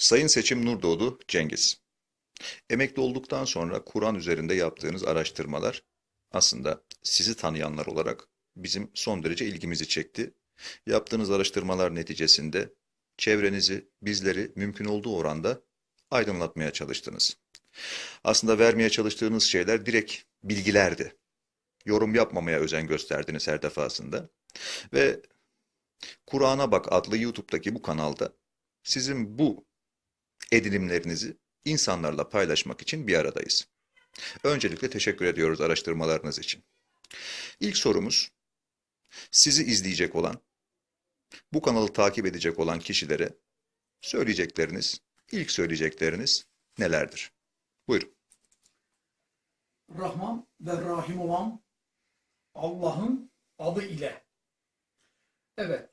Sayın Seçim Nurdoğdu Cengiz. Emekli olduktan sonra Kur'an üzerinde yaptığınız araştırmalar aslında sizi tanıyanlar olarak bizim son derece ilgimizi çekti. Yaptığınız araştırmalar neticesinde çevrenizi, bizleri mümkün olduğu oranda aydınlatmaya çalıştınız. Aslında vermeye çalıştığınız şeyler direkt bilgilerdi. Yorum yapmamaya özen gösterdiniz her defasında. Ve Kur'an'a Bak adlı YouTube'daki bu kanalda sizin bu edinimlerinizi insanlarla paylaşmak için bir aradayız. Öncelikle teşekkür ediyoruz araştırmalarınız için. İlk sorumuz, sizi izleyecek olan, bu kanalı takip edecek olan kişilere söyleyecekleriniz, ilk söyleyecekleriniz nelerdir? Buyurun. Rahman ve Rahim olan Allah'ın adı ile. Evet,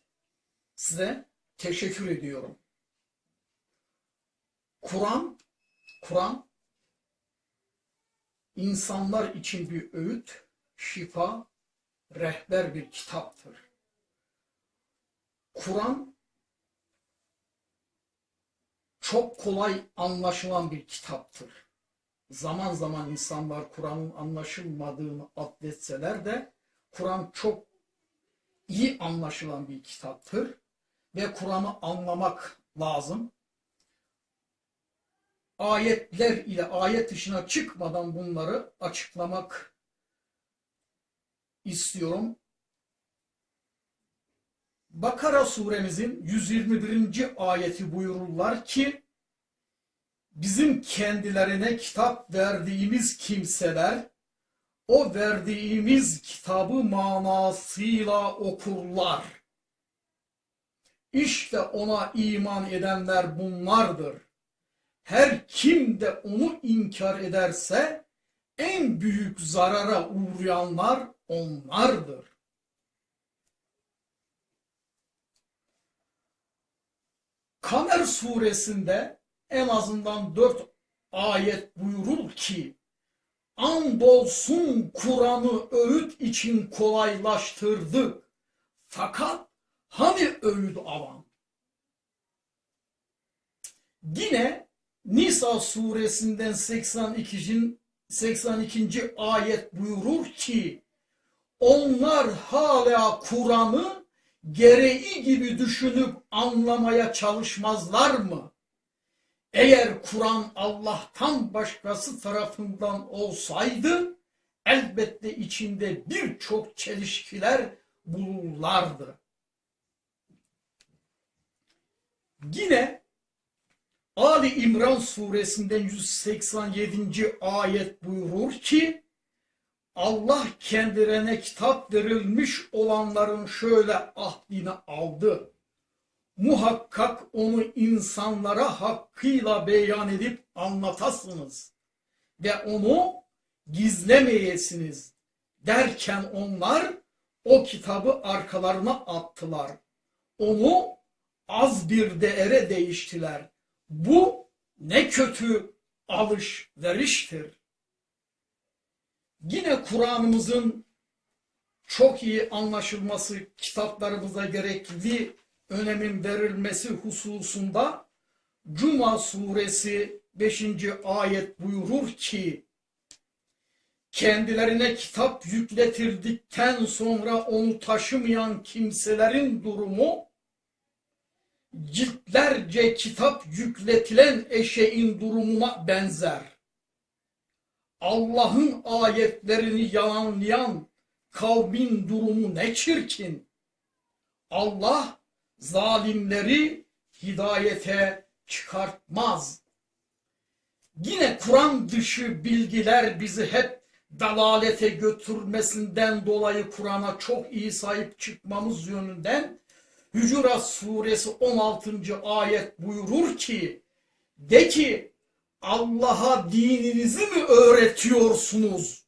size teşekkür ediyorum. Kur'an, Kur'an insanlar için bir öğüt, şifa, rehber bir kitaptır. Kur'an çok kolay anlaşılan bir kitaptır zaman zaman insanlar Kur'an'ın anlaşılmadığını adletseler de Kur'an çok iyi anlaşılan bir kitaptır ve Kur'an'ı anlamak lazım. Ayetler ile ayet dışına çıkmadan bunları açıklamak istiyorum. Bakara suremizin 121. ayeti buyururlar ki bizim kendilerine kitap verdiğimiz kimseler o verdiğimiz kitabı manasıyla okurlar. İşte ona iman edenler bunlardır. Her kim de onu inkar ederse en büyük zarara uğrayanlar onlardır. Kamer suresinde en azından dört ayet buyurur ki andolsun Kur'an'ı öğüt için kolaylaştırdık. Fakat hani öğüt alan? Yine Nisa suresinden 82. 82. ayet buyurur ki onlar hala Kur'an'ı gereği gibi düşünüp anlamaya çalışmazlar mı? Eğer Kur'an Allah'tan başkası tarafından olsaydı elbette içinde birçok çelişkiler bulurlardı. Yine Ali İmran suresinden 187. ayet buyurur ki Allah kendilerine kitap verilmiş olanların şöyle ahdini aldı muhakkak onu insanlara hakkıyla beyan edip anlatasınız ve onu gizlemeyesiniz derken onlar o kitabı arkalarına attılar. Onu az bir değere değiştiler. Bu ne kötü alışveriştir. Yine Kur'an'ımızın çok iyi anlaşılması kitaplarımıza gerekli önemin verilmesi hususunda Cuma suresi 5. ayet buyurur ki kendilerine kitap yükletildikten sonra onu taşımayan kimselerin durumu ciltlerce kitap yükletilen eşeğin durumuna benzer. Allah'ın ayetlerini yalanlayan kavmin durumu ne çirkin. Allah zalimleri hidayete çıkartmaz. Yine Kur'an dışı bilgiler bizi hep dalalete götürmesinden dolayı Kur'an'a çok iyi sahip çıkmamız yönünden Hücurat suresi 16. ayet buyurur ki de ki Allah'a dininizi mi öğretiyorsunuz?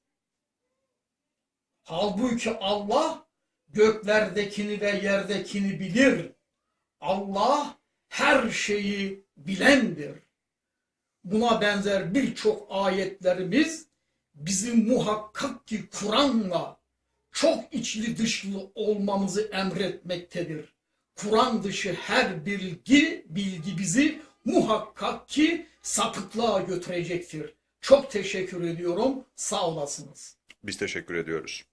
Halbuki Allah göklerdekini ve yerdekini bilir. Allah her şeyi bilendir. Buna benzer birçok ayetlerimiz bizim muhakkak ki Kur'an'la çok içli dışlı olmamızı emretmektedir. Kur'an dışı her bilgi, bilgi bizi muhakkak ki sapıklığa götürecektir. Çok teşekkür ediyorum. Sağ olasınız. Biz teşekkür ediyoruz.